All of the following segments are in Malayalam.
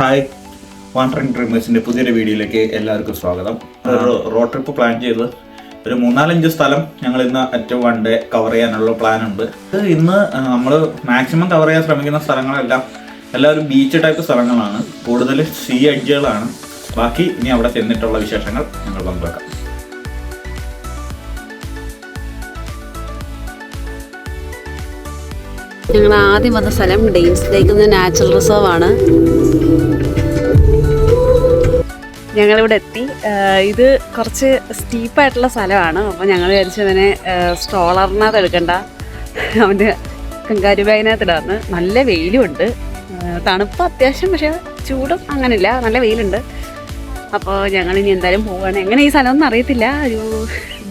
ഹായ് വാണ്ടറിംഗ് ഡ്രീമേഴ്സിന്റെ പുതിയൊരു വീഡിയോയിലേക്ക് എല്ലാവർക്കും സ്വാഗതം. ഒരു റോഡ് ട്രിപ്പ് പ്ലാൻ ചെയ്ത് ഒരു മൂന്നാലഞ്ച് സ്ഥലം ഞങ്ങൾ ഇന്ന് ഏറ്റവും വൺ ഡേ കവർ ചെയ്യാനുള്ള പ്ലാൻ ഉണ്ട്. ഇന്ന് നമ്മൾ മാക്സിമം കവർ ചെയ്യാൻ ശ്രമിക്കുന്ന സ്ഥലങ്ങളെല്ലാം എല്ലാവരും ബീച്ച് ടൈപ്പ് സ്ഥലങ്ങളാണ്. കൂടുതൽ സീ അഡ്ജുകളാണ് ബാക്കി ഇനി അവിടെ ചെന്നിട്ടുള്ള വിശേഷങ്ങൾ ഞങ്ങൾ പങ്കുവെക്കാം. ഞങ്ങൾ ആദ്യം വന്ന സ്ഥലം ഡെയിൻസ് ലേക്ക് നാച്ചുറൽ റിസർവ് ആണ്. ഞങ്ങളിവിടെ എത്തി. ഇത് കുറച്ച് സ്റ്റീപ്പായിട്ടുള്ള സ്ഥലമാണ്. അപ്പോൾ ഞങ്ങൾ വിചാരിച്ചു അതിനെ സ്ട്രോളറിനകത്ത് എടുക്കണ്ട. അവന്റെ കങ്കാരു ഇടാന്ന്. നല്ല വെയിലുമുണ്ട് തണുപ്പ് അത്യാവശ്യം പക്ഷേ ചൂടും അങ്ങനില്ല നല്ല വെയിലുണ്ട്. അപ്പോൾ ഞങ്ങൾ ഇനി എന്തായാലും പോവുകയാണ് എങ്ങനെ ഈ സ്ഥലമൊന്നും അറിയത്തില്ല. ഒരു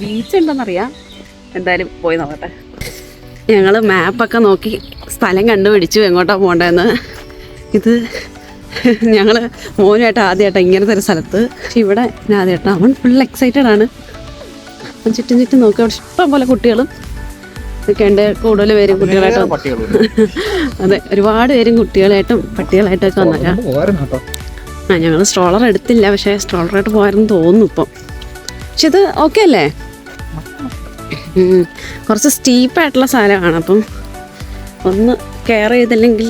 ബീച്ച് ഉണ്ടെന്നറിയാം. എന്തായാലും പോയി നോക്കട്ടെ. ഞങ്ങൾ മാപ്പൊക്കെ നോക്കി സ്ഥലം കണ്ടുപിടിച്ചു എങ്ങോട്ടാണ് പോകേണ്ടതെന്ന് ഇത് ഞങ്ങൾ മോനുമായിട്ട് ആദ്യമായിട്ടാണ് ഇങ്ങനത്തെ ഒരു സ്ഥലത്ത്. പക്ഷെ ഇവിടെ ഞാൻ ആദ്യമായിട്ടാണ് അവൻ ഫുൾ എക്സൈറ്റഡ് ആണ്. അവൻ ചുറ്റും ചുറ്റും നോക്കി. അവിടെ ഇഷ്ടം പോലെ കുട്ടികളും ഒക്കെ ഉണ്ട്. കൂടുതൽ പേരും കുട്ടികളായിട്ടും അതെ ഒരുപാട് പേരും കുട്ടികളായിട്ടും പട്ടികളായിട്ടൊക്കെ വന്നേക്കാം ആ ഞങ്ങൾ സ്ട്രോളർ എടുത്തില്ല. പക്ഷേ സ്ട്രോളറായിട്ട് പോകാമെന്ന് തോന്നുന്നു ഇപ്പം. പക്ഷെ ഇത് ഓക്കെ അല്ലേ. കുറച്ച് സ്റ്റീപ്പായിട്ടുള്ള സാധനമാണ്. അപ്പം ഒന്ന് കെയർ ചെയ്തില്ലെങ്കിൽ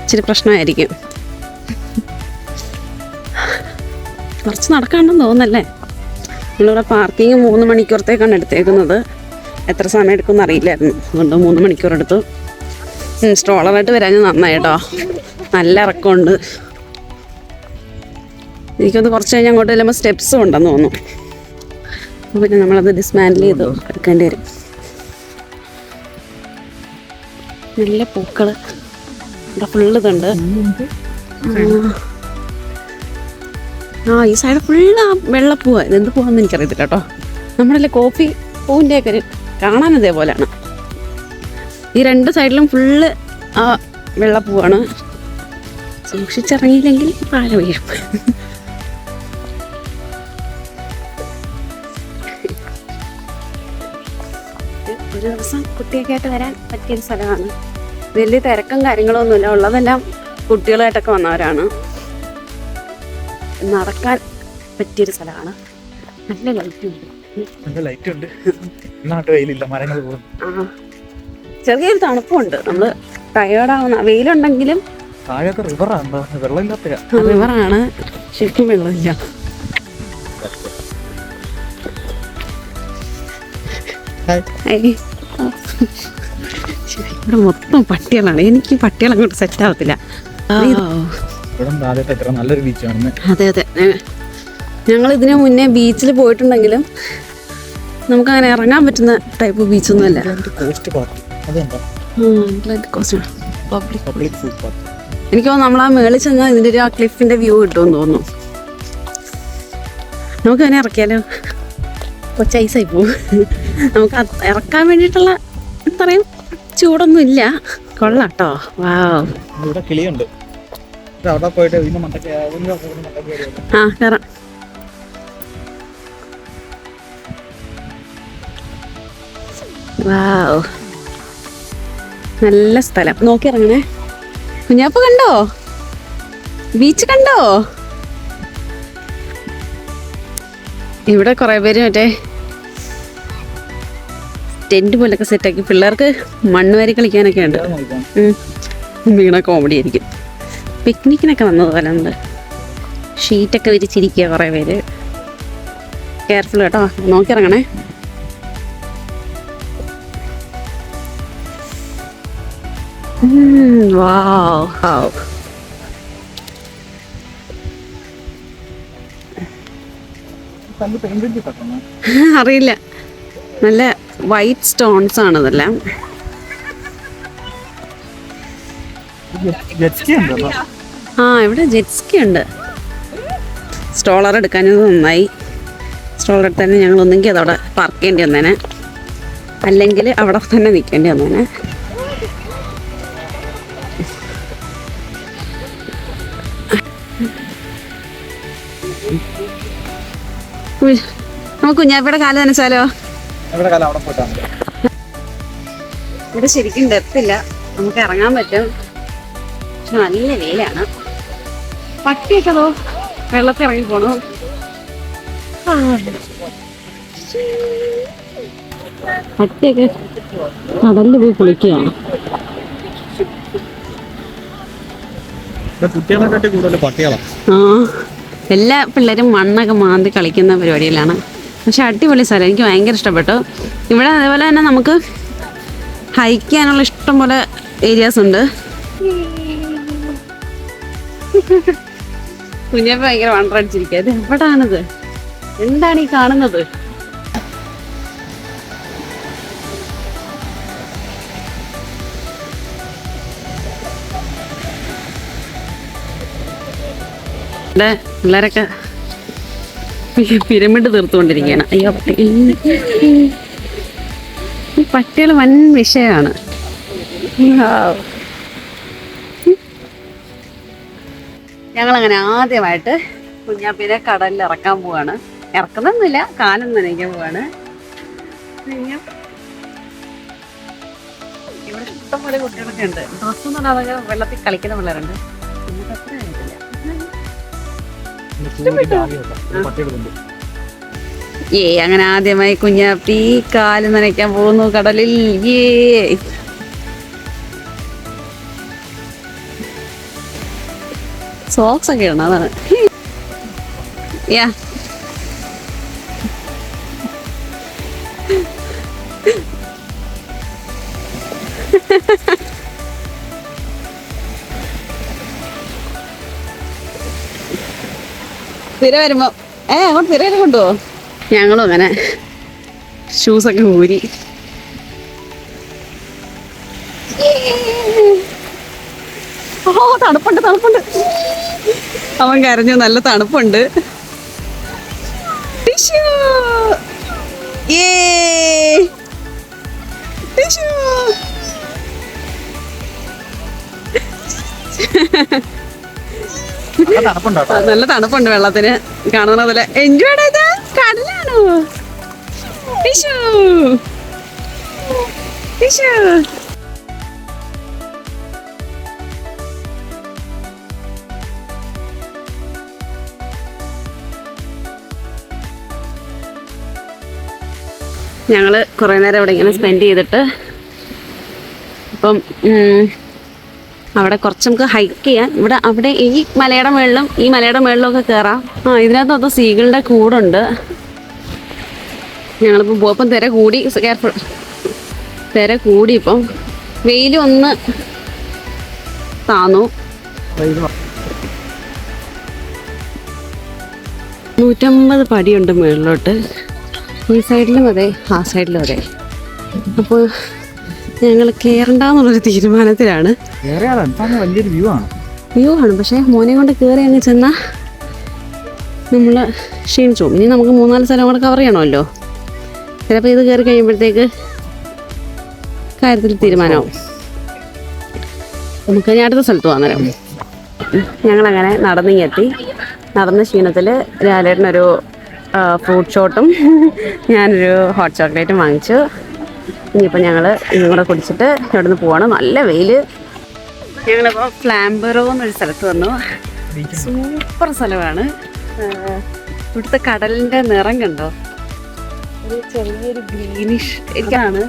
ഇച്ചിരി പ്രശ്നമായിരിക്കും. കുറച്ച് നടക്കാണ്ടെന്ന് തോന്നുന്നല്ലേ? നമ്മളിവിടെ പാർക്കിങ് മൂന്ന് മണിക്കൂറത്തേക്കാണ് എടുത്തേക്കുന്നത്. എത്ര സമയം എടുക്കുമെന്ന് അറിയില്ലായിരുന്നു. അതുകൊണ്ട് മൂന്ന് മണിക്കൂർ എടുത്തു. സ്ട്രോളറായിട്ട് വരാൻ നന്നായി കേട്ടോ. നല്ല ഇറക്കമുണ്ട്. എനിക്കൊന്ന് കുറച്ച് കഴിഞ്ഞ് അങ്ങോട്ട് ചെല്ലുമ്പോൾ സ്റ്റെപ്സും ഉണ്ടെന്ന് തോന്നുന്നു. അപ്പോൾ പിന്നെ നമ്മളത് ഡിസ്മാൻഡിൽ ചെയ്ത് എടുക്കേണ്ടി വരും. നല്ല പൂക്കൾ ഇവിടെ ഫുള്ള് ഇതുണ്ട്. ആ ഈ സൈഡ് ഫുള്ള് ആ വെള്ളപ്പൂവാ. ഇതെന്ത് പൂവാന്ന് എനിക്കറിയത്തില്ല കേട്ടോ. നമ്മളല്ലേ കോഫി പൂവിന്റെ ഒക്കെ ഒരു കാണാൻ ഇതേപോലെയാണ്. ഈ രണ്ട് സൈഡിലും ഫുള്ള് ആ വെള്ളപ്പൂവാണ്. സൂക്ഷിച്ചിറങ്ങിയില്ലെങ്കിൽ പാല വീഴും. ഒരു ദിവസം കുട്ടിയൊക്കെ ആയിട്ട് വരാൻ പറ്റിയൊരു സ്ഥലമാണ്. വലിയ തിരക്കും കാര്യങ്ങളൊന്നുമില്ല. ഉള്ളതെല്ലാം കുട്ടികളായിട്ടൊക്കെ വന്നവരാണ്. നടക്കാൻ പറ്റിയൊരു സ്ഥലമാണ്. നല്ല ലൈറ്റ് ഉണ്ട് ലൈറ്റ് ഉണ്ട് നാട്ടു വെയിലില്ല. മരങ്ങൾ ചെറിയൊരു തണുപ്പുണ്ട്. നമ്മൾ ടയേർഡാവുന്ന വെയിലുണ്ടെങ്കിലും താഴത്തെ റിവറാണ് വെള്ളമില്ലാത്ത റിവറാണ് ശരിക്കും വെള്ളമില്ല. ഏയ്. ശരി, ഇവിടെ മൊത്തം പട്ടികളാണ്. എനിക്ക് പട്ടികൾ അങ്ങോട്ട് സെറ്റ് ആവത്തില്ല. നല്ലൊരു ബീച്ചാണെന്ന് അതെ അതെ. ഞങ്ങൾ ഇതിനു മുന്നേ ബീച്ചിൽ പോയിട്ടുണ്ടെങ്കിലും നമുക്ക് അങ്ങനെ ഇറങ്ങാൻ പറ്റുന്ന ടൈപ്പ് ബീച്ചൊന്നും അല്ല കോസ്റ്റ് പാർക്ക് അതെന്താ? പബ്ലിക് പബ്ലിക് ഫുഡ് പാർക്ക് എനിക്ക് തോന്നുന്നു നമ്മൾ ആ മേളിൽ ചെന്നാൽ ഇതിന്റെ ഒരു ആ ക്ലിഫിന്റെ വ്യൂ കിട്ടുമെന്ന് തോന്നുന്നു. നമുക്ക് അങ്ങനെ ഇറക്കിയാലോ? കൊച്ചൈസായി പോവും. നമുക്ക് ഇറക്കാൻ വേണ്ടിയിട്ടുള്ള അത്രയും ചൂടൊന്നും ഇല്ല കൊള്ളാട്ടോ. വാവ്. ഇവിടെ കിളിയുണ്ട്. അവിടെ പോയിട്ട് അപ്പുറത്ത് മണ്ടയ്ക്ക് ആ കയറാം വാവ്. നല്ല സ്ഥലം. നോക്കി ഇറങ്ങണേ. കുഞ്ഞാപ്പ കണ്ടോ? ബീച്ച് കണ്ടോ? ഇവിടെ കുറേ പേര് മറ്റേ ടെന്റ് പോലൊക്കെ സെറ്റാക്കി പിള്ളേർക്ക് മണ്ണ് വരെ കളിക്കാനൊക്കെ ഉണ്ട്. വീണ കോമഡി ആയിരിക്കും. പിക്നിക്കിനൊക്കെ വന്നത് പോലെ ഉണ്ട്. ഷീറ്റൊക്കെ വിരിച്ചിരിക്കുക കുറേ പേര്. കെയർഫുൾ കേട്ടോ. നോക്കി ഇറങ്ങണേ. wow, wow. അറിയില്ല. നല്ല വൈറ്റ് സ്റ്റോൺസ് ആണ് ഇതെല്ലാം ആ ഇവിടെ ജെറ്റ്സ്കി ഉണ്ട്. സ്റ്റോളർ എടുക്കാനത് നന്നായി. സ്റ്റോളർ എടുത്താൽ ഞങ്ങൾ ഒന്നെങ്കിൽ അതവിടെ പാർക്ക് ചെയ്യേണ്ടി വന്നേനെ. അല്ലെങ്കിൽ അവിടെ തന്നെ നിൽക്കേണ്ടി വന്നേനെ. നമുക്ക് കുഞ്ഞാപ്പിയുടെ കാൽ നനച്ചാലോ? ഇവിടെ കാലം അവിടെ പോയിട്ടാണ്. ഇവിടെ ശരിക്കും ഡെപ്പില്ല നമുക്ക് ഇറങ്ങാൻ പറ്റും. പക്ഷെ നല്ല വെയിലാണ്. പട്ടിയൊക്കെ അതോ വെള്ളത്തിൽ ഇറങ്ങി പോണു. പട്ടിയൊക്കെ കടലിൽ പോയി കുളിക്കുകയാണ്. എല്ലാ പിള്ളേരും മണ്ണൊക്കെ മാന്തി കളിക്കുന്ന പരിപാടിയിലാണ്. പക്ഷെ അടിപൊളി സ്ഥലം. എനിക്ക് ഭയങ്കര ഇഷ്ടപ്പെട്ടു. ഇവിടെ അതേപോലെ തന്നെ നമുക്ക് ഹൈക്ക് ചെയ്യാനുള്ള ഇഷ്ടം പോലെ ഏരിയാസ് ഉണ്ട്. കുഞ്ഞപ്പ ഭയങ്കര വണ്ടടിച്ചിരിക്കുക ഇത് എവിടാണിത്? എന്താണ് ഈ കാണുന്നത്? പിള്ളേരൊക്കെ പിരമിഡ് തീർത്തുകൊണ്ടിരിക്കുകയാണ്. അയ്യോ ഈ പട്ടികൾ വൻ വിഷയമാണ് ഞങ്ങളങ്ങനെ ആദ്യമായിട്ട് കുഞ്ഞാപ്പിനെ കടലിൽ ഇറക്കാൻ പോവാണ്. ഇറക്കുന്നൊന്നുമില്ല കാലം നനയ്ക്കാൻ പോവാണ്. ഇവിടെ ഇഷ്ടംപോലെ കുട്ടികളൊക്കെ ഉണ്ട്. ഡ്രസ്സെന്ന് പറഞ്ഞാൽ വെള്ളത്തിൽ കളിക്കുന്ന പിള്ളേരുണ്ട്. നമുക്ക് അത്ര ആയിട്ടില്ല ഏ അങ്ങനെ ആദ്യമായി കുഞ്ഞാപ്പി കാൽ നനയ്ക്കാൻ പോകുന്നു കടലിൽ. ഏ. സോക്സ് ഒക്കെ ഇടണം അതാണ്. യാ. തിര വരുമ്പോ ഏ അങ്ങോട്ട് തിരയിൽ കൊണ്ടുപോ. ഞങ്ങളും അങ്ങനെ. ഷൂസൊക്കെ ഊരി. ഓ തണുപ്പുണ്ട് തണുപ്പുണ്ട്. അവൻ കരഞ്ഞു നല്ല തണുപ്പുണ്ട്. ടിഷ്യൂ. നല്ല തണുപ്പുണ്ട് വെള്ളത്തിന്. കാണുന്ന പോലെ. എൻജോയ് കടലാണോ. ഞങ്ങൾ കുറേ നേരം ഇവിടെ ഇങ്ങനെ സ്പെൻഡ് ചെയ്തിട്ട് ഇപ്പം ഉം, അവിടെ കുറച്ച് നമുക്ക് ഹൈക്ക് ചെയ്യാം ഇവിടെ അവിടെ ഈ മലയുടെ മുകളിലും ഈ മലയുടെ മുകളിലും ഒക്കെ കയറാം ആ ഇതിനകത്ത് മൊത്തം സീകളുടെ കൂടുണ്ട്. ഞങ്ങളിപ്പോൾ പോയപ്പം തിര കൂടി. കെയർഫുൾ തിര കൂടി ഇപ്പം. വെയിൽ ഒന്ന് താന്നു. നൂറ്റമ്പത് പടിയുണ്ട് മുകളിലോട്ട് ഈ സൈഡിലും അതെ ആ സൈഡിലും അതെ. അപ്പോൾ ഞങ്ങൾ കയറണ്ടെന്നുള്ളൊരു തീരുമാനത്തിലാണ്. വലിയൊരു വ്യൂ ആണ്. വ്യൂ ആണ്. പക്ഷേ മോനെ കൊണ്ട് കയറി അങ്ങ് ചെന്നാൽ നമ്മൾ ക്ഷീണിച്ചു ഇനി നമുക്ക് മൂന്നാൽ സ്ഥലം കൂടെ കവർ ചെയ്യണമല്ലോ. ചിലപ്പോൾ ഇത് കയറി കഴിയുമ്പോഴത്തേക്ക് കാര്യത്തിൽ തീരുമാനമാവും. നമുക്ക് ഇനി അടുത്ത സ്ഥലത്ത് പോകാൻ നേരം ഞങ്ങളങ്ങനെ നടന്നിങ്ങെത്തി. നടന്ന ക്ഷീണത്തിൽ ഒരു ഫ്രൂട്ട് ഷോട്ടും ഞാനൊരു ഹോട്ട് ചോക്ലേറ്റും വാങ്ങിച്ചു. ഇനിയിപ്പോൾ ഞങ്ങൾ കൂടെ കുടിച്ചിട്ട് ഇവിടെ നിന്ന് പോവാണ്. നല്ല വെയിൽ ഞങ്ങളിപ്പോൾ ഫ്ലാംബറോ എന്നൊരു സ്ഥലത്ത് വന്നു. സൂപ്പർ സ്ഥലമാണ്. ഇവിടുത്തെ കടലിന്റെ നിറം കണ്ടോ? ഒരു ചെറിയൊരു ഗ്രീനിഷ് എനിക്കാണ്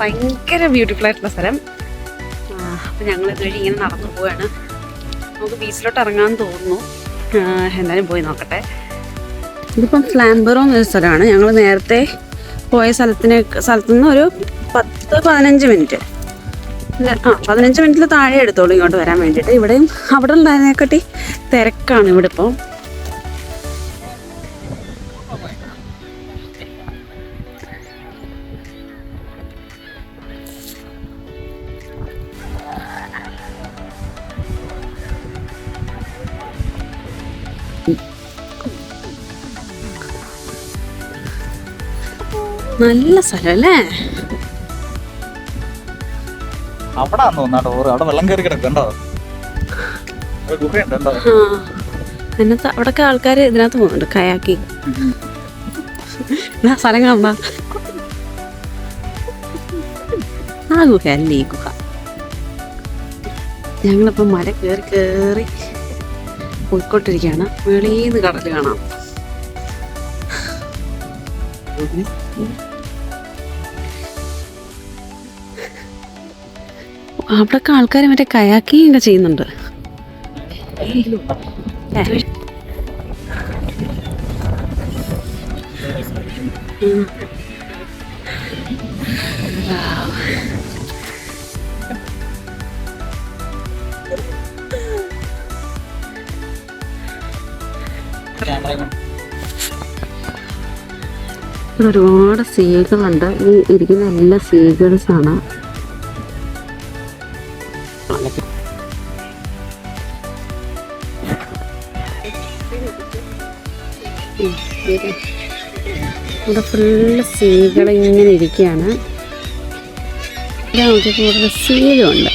ഭയങ്കര ബ്യൂട്ടിഫുൾ ആയിട്ടുള്ള സ്ഥലം. അപ്പം ഞങ്ങൾ ഇതുവഴി ഇങ്ങനെ നടന്നു പോവാണ്. നമുക്ക് ബീച്ചിലോട്ട് ഇറങ്ങാമെന്ന് തോന്നുന്നു. എന്തായാലും പോയി നോക്കട്ടെ. ഇതിപ്പം ഫ്ലാംബറോ എന്നൊരു സ്ഥലമാണ്. ഞങ്ങൾ നേരത്തെ പോയ സ്ഥലത്തിന് സ്ഥലത്തു നിന്ന് ഒരു പത്ത് പതിനഞ്ച് മിനിറ്റ്. ആ പതിനഞ്ച് മിനിറ്റിൽ താഴെ എടുത്തോളൂ ഇങ്ങോട്ട് വരാൻ വേണ്ടിയിട്ട്. ഇവിടെയും അവിടെ ഉണ്ടായതിനെക്കാട്ടി തിരക്കാണ് ഇവിടെ ഇപ്പോൾ നല്ല സ്ഥലം അല്ലേ? അവിടെ അവിടെ വെള്ളം കയറി കിടക്കണ്ടോ അതിനകത്ത് അവിടെയൊക്കെ ആൾക്കാർ ഇതിനകത്ത് പോകുന്നുണ്ട് കയാക്കി. സ്ഥലം കാണാ ആ ഗുഹ അല്ലേ ഈ ഗുഹ. ഞങ്ങളിപ്പോൾ മല കയറി കയറി പോയിക്കൊണ്ടിരിക്കുകയാണ്. വെളിയിൽ നിന്ന് കടൽ കാണാം. അവിടെയൊക്കെ ആൾക്കാർ മറ്റേ കയാക്കിങ് ഒക്കെ ചെയ്യുന്നുണ്ട്. ഒരുപാട് സീകളുണ്ട് ഈ ഇരിക്കുന്ന എല്ലാ സീകൾസാണ് ഇവിടെ ഫുള്ള് സീകൾ ഇങ്ങനെ ഇരിക്കുകയാണ്. കൂടുതൽ സീലുണ്ട്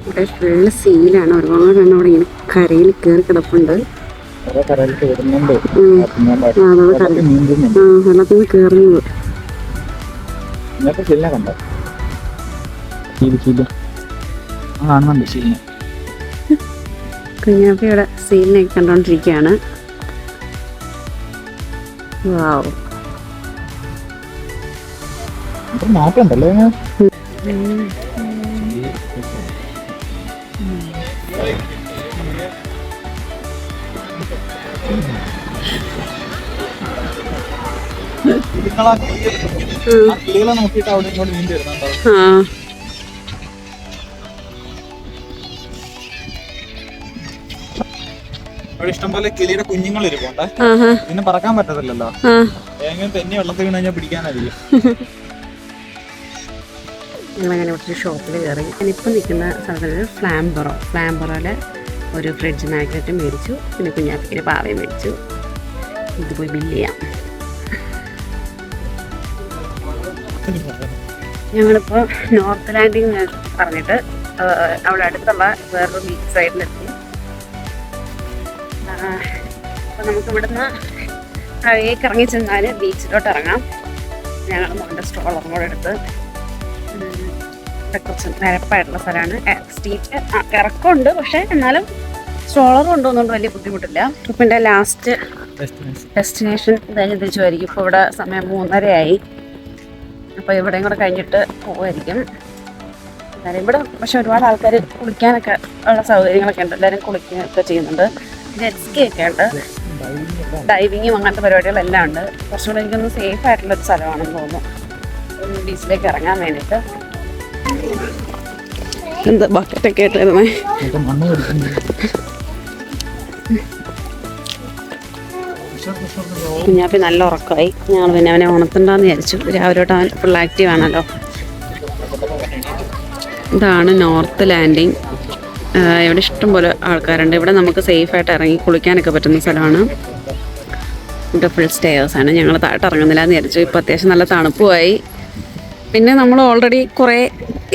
ഇവിടെ ഫുള്ള് സീലാണ്. ഒരുപാട് ഇവിടെ അവിടെ ഇങ്ങനെ കരയിൽ കയറി കിടപ്പുണ്ട്. ആ, വെള്ളത്തിൽ നിന്ന് കയറുന്നത്. ഇന്നത്തെ ശീലിനെ കണ്ടോ ശീലി ശീലി. ആ കാണുന്നുണ്ട് ശീലിനെ കുഞ്ഞാപ്പി ഇവിടെ സീലിനെ കണ്ടോണ്ടിരിക്കുകയാണ്. വാവ്. നാട്ടുണ്ടല്ലേ കിളികളെ നോക്കിയിട്ട് അവിടെ ഇങ്ങോട്ട് നീന്തി വരുന്നുണ്ടാവും ആ. അവിടെ ഇഷ്ടംപോലെ കിളിയുടെ കുഞ്ഞുങ്ങൾ ഇരിപ്പുണ്ട്. പിന്നെ പറക്കാൻ പറ്റത്തില്ലല്ലോ. എങ്ങനെ തെന്നി വെള്ളത്തിൽ വീണ് കഴിഞ്ഞാൽ പിടിക്കാനായിരിക്കും. ഞങ്ങളങ്ങനെ ഇവിടെ ഒരു ഷോപ്പിൽ കയറി. ഞാനിപ്പോൾ നിൽക്കുന്ന സ്ഥലത്തിൽ ഫ്ലാംബറോ. ഫ്ലാംബറോയിലെ ഒരു ഫ്രിഡ്ജ് മാഗ്നറ്റ് മേടിച്ചു. പിന്നെ കുഞ്ഞാപ്പിക്കൊരു പാവയും മേടിച്ചു. ഇത് പോയി ബില്ല് ചെയ്യാം. ഞങ്ങളിപ്പോൾ നോർത്ത് ലാൻഡിങ് പറഞ്ഞിട്ട് അവിടെ അടുത്തുള്ള വേറൊരു ബീച്ച് സൈഡിലെത്തി അപ്പൊ നമുക്ക് ഇവിടുന്ന് താഴേക്ക് ഇറങ്ങി ചെന്നാൽ ബീച്ചിലോട്ട് ഇറങ്ങാം ഞങ്ങൾ മോന്റെ സ്റ്റോളറും കൂടെ എടുത്ത് കുറച്ച് നിരപ്പായിട്ടുള്ള സ്ഥലമാണ്. സ്റ്റീറ്റ് ഇറക്കമുണ്ട് പക്ഷെ എന്നാലും സ്റ്റോളർ കൊണ്ടുവന്നുകൊണ്ട് വലിയ ബുദ്ധിമുട്ടില്ല. ട്രിപ്പിന്റെ ലാസ്റ്റ് ഡെസ്റ്റിനേഷൻ കഴിഞ്ഞ് തിരിച്ചുമായിരിക്കും ഇപ്പോൾ ഇവിടെ സമയം മൂന്നരയായി. അപ്പോൾ ഇവിടെയും കൂടെ കഴിഞ്ഞിട്ട് പോവായിരിക്കും. എന്നാലും ഇവിടെ പക്ഷെ ഒരുപാട് ആൾക്കാർ കുളിക്കാനൊക്കെ ഉള്ള സൗകര്യങ്ങളൊക്കെ ഉണ്ട്. എല്ലാവരും കുളിക്കുകയൊക്കെ ചെയ്യുന്നുണ്ട്. ജെറ്റ്സ്കി ഒക്കെ ഉണ്ട്. ഡൈവിങ്ങും അങ്ങനത്തെ പരിപാടികളെല്ലാം ഉണ്ട്. കുറച്ചുകൂടെ എനിക്കൊന്ന് സേഫ് ആയിട്ടുള്ള ഒരു സ്ഥലമാണെന്ന് തോന്നുന്നു. ബീച്ചിലേക്ക് ഇറങ്ങാൻ വേണ്ടിയിട്ട്. എന്താ ബക്കറ്റൊക്കെ ആയിട്ടിരുന്നേ കുഞ്ഞാപ്പി നല്ല ഉറക്കമായി. ഞങ്ങൾ പിന്നെ അവനെ ഉണർത്തണ്ടെന്ന് വിചാരിച്ചു. രാവിലെ തൊട്ട് അവൻ ഫുൾ ആക്റ്റീവ് ആണല്ലോ. ഇതാണ് നോർത്ത് ലാൻഡിങ് ഇവിടെ ഇഷ്ടംപോലെ ആൾക്കാരുണ്ട്. ഇവിടെ നമുക്ക് സേഫായിട്ട് ഇറങ്ങി കുളിക്കാനൊക്കെ പറ്റുന്ന സ്ഥലമാണ്. ഇവിടെ ഫുൾ സ്റ്റേഴ്സ് ആണ്. ഞങ്ങൾ താഴോട്ട് ഇറങ്ങുന്നില്ല എന്ന് വിചാരിച്ചു. ഇപ്പോൾ അത്യാവശ്യം നല്ല തണുപ്പുമായി. പിന്നെ നമ്മൾ ഓൾറെഡി കുറേ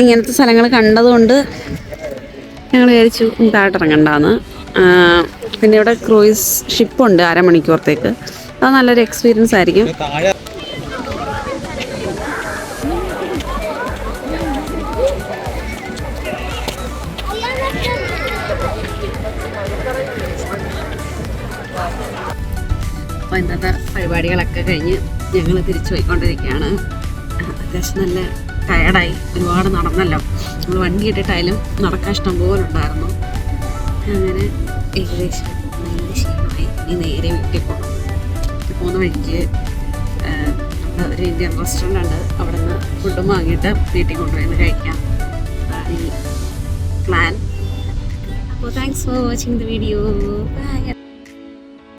ഇങ്ങനത്തെ സ്ഥലങ്ങൾ കണ്ടതുകൊണ്ട് ഞങ്ങൾ വിചാരിച്ചു ഇറങ്ങണ്ടെന്ന്. പിന്നെ ഇവിടെ ക്രൂയിസ് ഷിപ്പുണ്ട് അരമണിക്കൂറത്തേക്ക്. അത് നല്ലൊരു എക്സ്പീരിയൻസ് ആയിരിക്കും. അപ്പോൾ ഇന്നത്തെ പരിപാടികളൊക്കെ കഴിഞ്ഞ് ഞങ്ങൾ തിരിച്ചു പോയിക്കൊണ്ടിരിക്കുകയാണ്. അത്യാവശ്യം നല്ല ടയർഡായി ഒരുപാട് നടന്നല്ലോ. നമ്മൾ വണ്ടി ഇട്ടിട്ടായാലും നടക്കാൻ ഇഷ്ടം പോലെ ഉണ്ടായിരുന്നു. അങ്ങനെ ഏകദേശം നല്ല ക്ഷീണമായി ഇനി നേരെ വീട്ടിൽ പോകണം വീട്ടിൽ പോകുന്ന വഴിക്ക് ഒരു ഇന്ത്യൻ റെസ്റ്റോറന്റ് ഉണ്ട്. അവിടെ നിന്ന് ഫുഡും വാങ്ങിയിട്ട് വീട്ടിൽ കൊണ്ടുപോയി കഴിക്കാം. പ്ലാൻ അപ്പോൾ thanks for watching the video bye